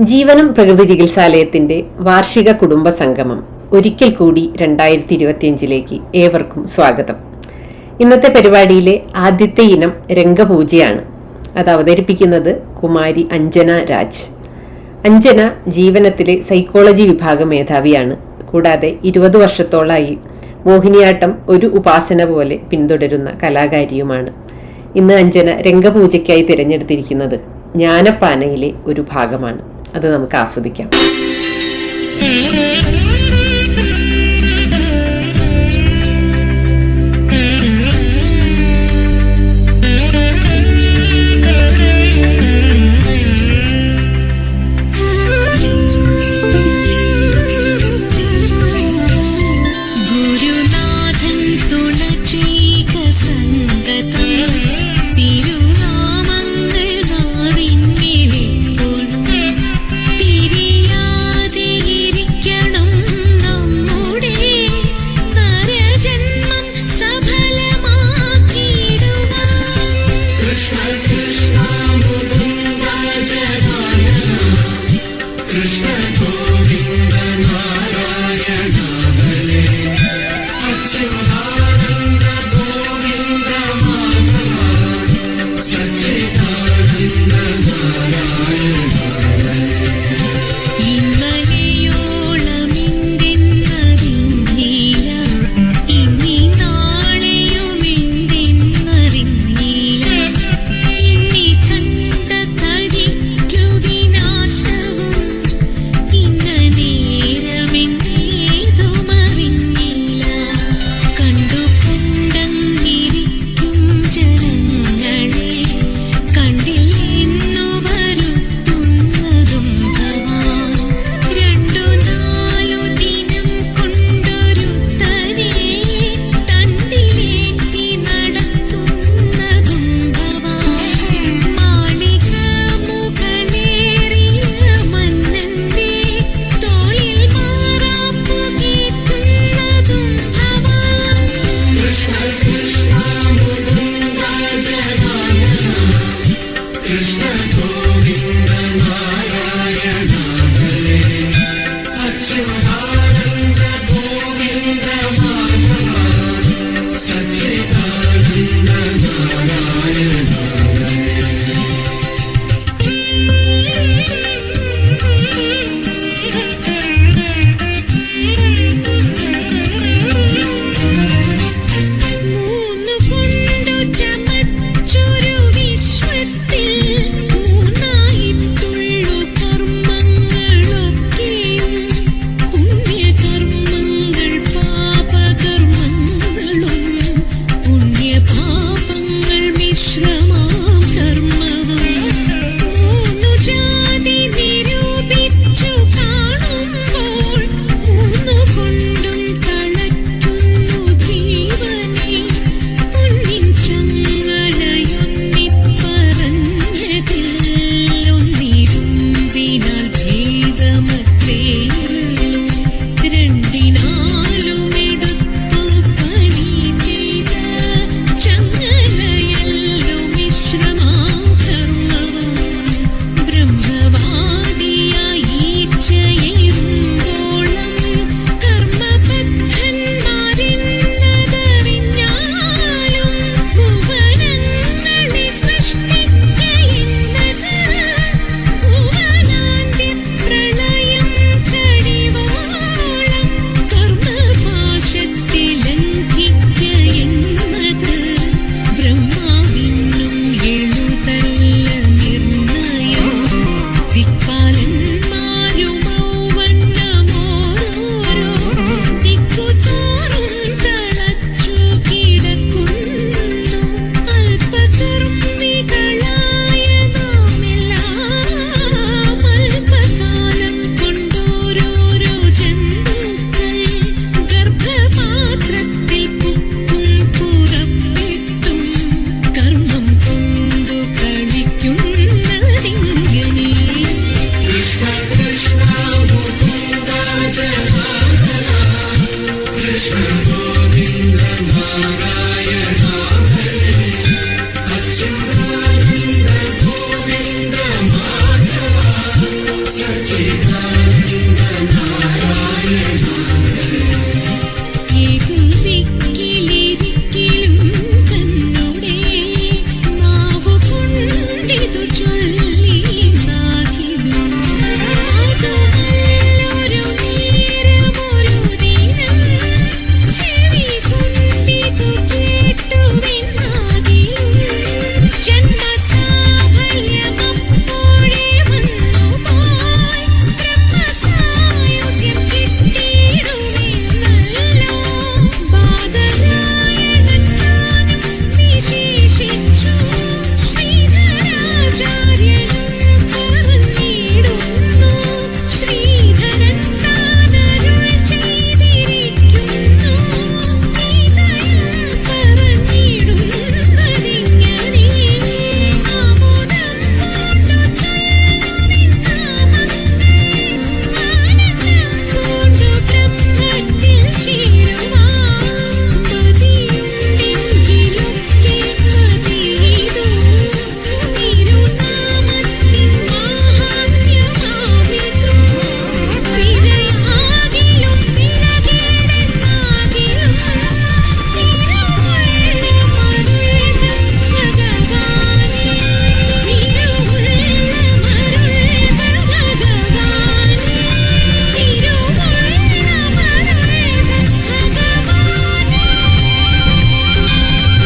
ജീവനം പ്രകൃതി ചികിത്സാലയത്തിന്റെ വാർഷിക കുടുംബ സംഗമം ഒരിക്കൽ കൂടി രണ്ടായിരത്തി ഇരുപത്തിയഞ്ചിലേക്ക് ഏവർക്കും സ്വാഗതം. ഇന്നത്തെ പരിപാടിയിലെ ആദ്യത്തെ ഇനം രംഗപൂജയാണ്. അത് അവതരിപ്പിക്കുന്നത് കുമാരി അഞ്ജന രാജ്. അഞ്ജന ജീവനത്തിലെ സൈക്കോളജി വിഭാഗം മേധാവിയാണ്. കൂടാതെ ഇരുപത് വർഷത്തോളായി മോഹിനിയാട്ടം ഒരു ഉപാസന പോലെ പിന്തുടരുന്ന കലാകാരിയുമാണ്. ഇന്ന് അഞ്ജന രംഗപൂജയ്ക്കായി തിരഞ്ഞെടുത്തിരിക്കുന്നത് ജ്ഞാനപ്പാനയിലെ ഒരു ഭാഗമാണ്. അത് നമുക്ക് ആസ്വദിക്കാം.